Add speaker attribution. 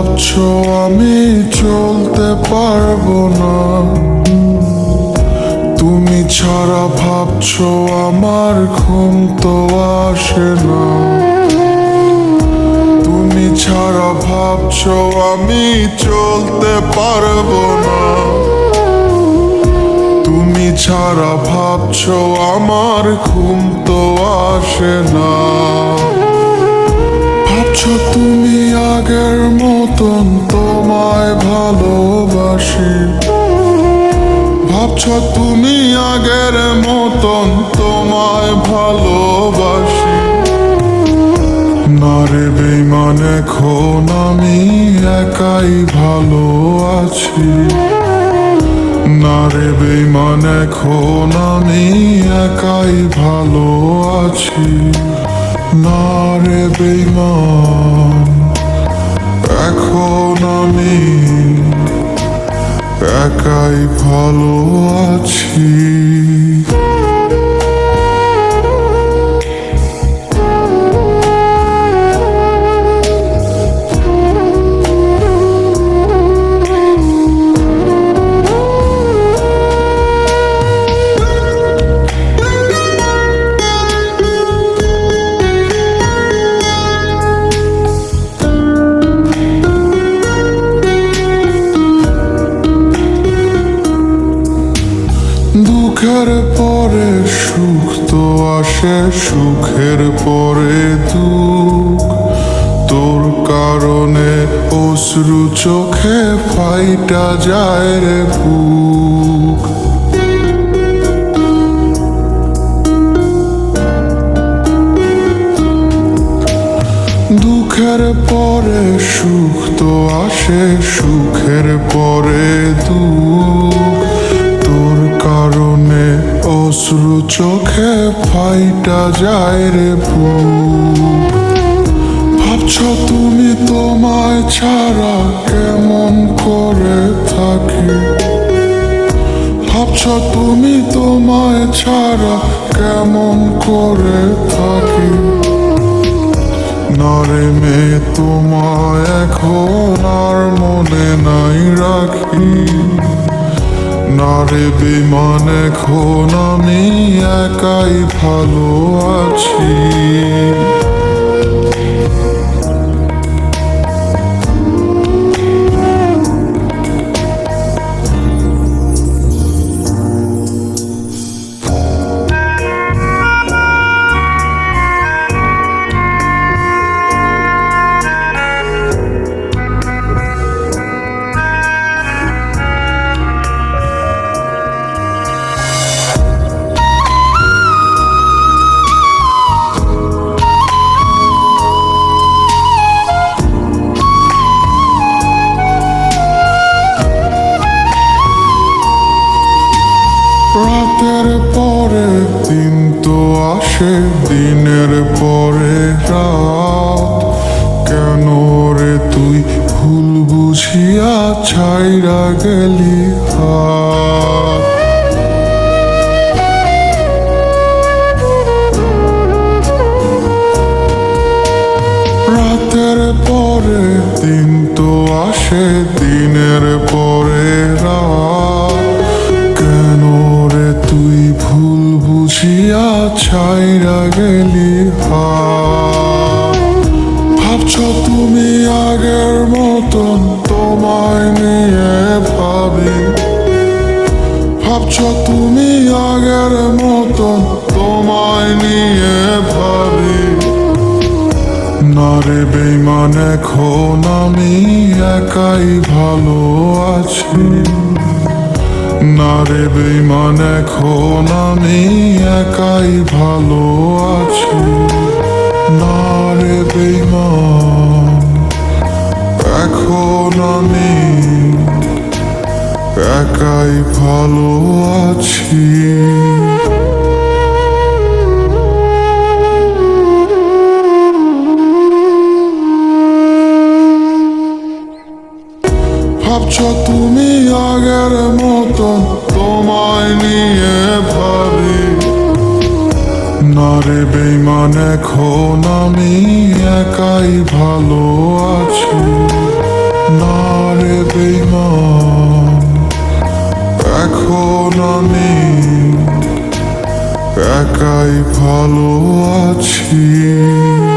Speaker 1: ভাবছ আমি চলতে পারব না। তুমি ছাড়া ভাবছ আমার ঘুম তো আসে না। তুমি ছাড়া ভাবছ আমি চলতে পারব না। তুমি ছাড়া ভাবছ আমার ঘুম তো আসে না। ভাবছ তুমি আগের মতন তোমায় ভালোবাসি। ভাবছ তুমি আগের মতন তোমায় ভালোবাসি। না রে বেমান এখন আমি একাই ভালো আছি। না রে বেমান এখন আমি একাই ভালো আছি। না রে বেমান এখন আমি একাই ভালো আছি। দুঃখের পরে সুখ তো আসে, সুখের পরে দুঃখ। তোর কারণে অশ্রু চোখে ফাইটা যায় রে বুক। দুঃখের পরে সুখ তো আসে, সুখের পরে দুঃখ। অশ্রু চোখে ফাইটা যায় রে ভাবছ তুমি তোমায় ছাড়া কেমন করে থাকি? ভাবছ তুমি তোমায় ছাড়া কেমন করে থাকি? নরে মে তোমায় এখন আর মনে নাই রাখি। নারে বিমান এখন আমি একাই ভালো আছি। রাতের পরে দিন তো আসে, দিনের পরে রাত। কেন রে তুই ভুল বুঝিয়া ছাইরা গেলি রাতের পরে দিন তো আসে, দিনের তোমায় নিয়ে ভাবি। ভাবছ তুমি আগের মতন তোমায় নিয়ে ভাবি। না রে বেমান এখন আমি একাই ভালো আছি। না রে বেমান এখন আমি একাই ভালো আছি। না রে বেমান এখন আমি একাই ভালো আছি। ভাবছ তুমি আগের মতন তোমায় নিয়ে ভাবি? না রে বেইমান, এখন আমি একাই ভালো আছি। রে এখন আমি একাই ভালো আছি।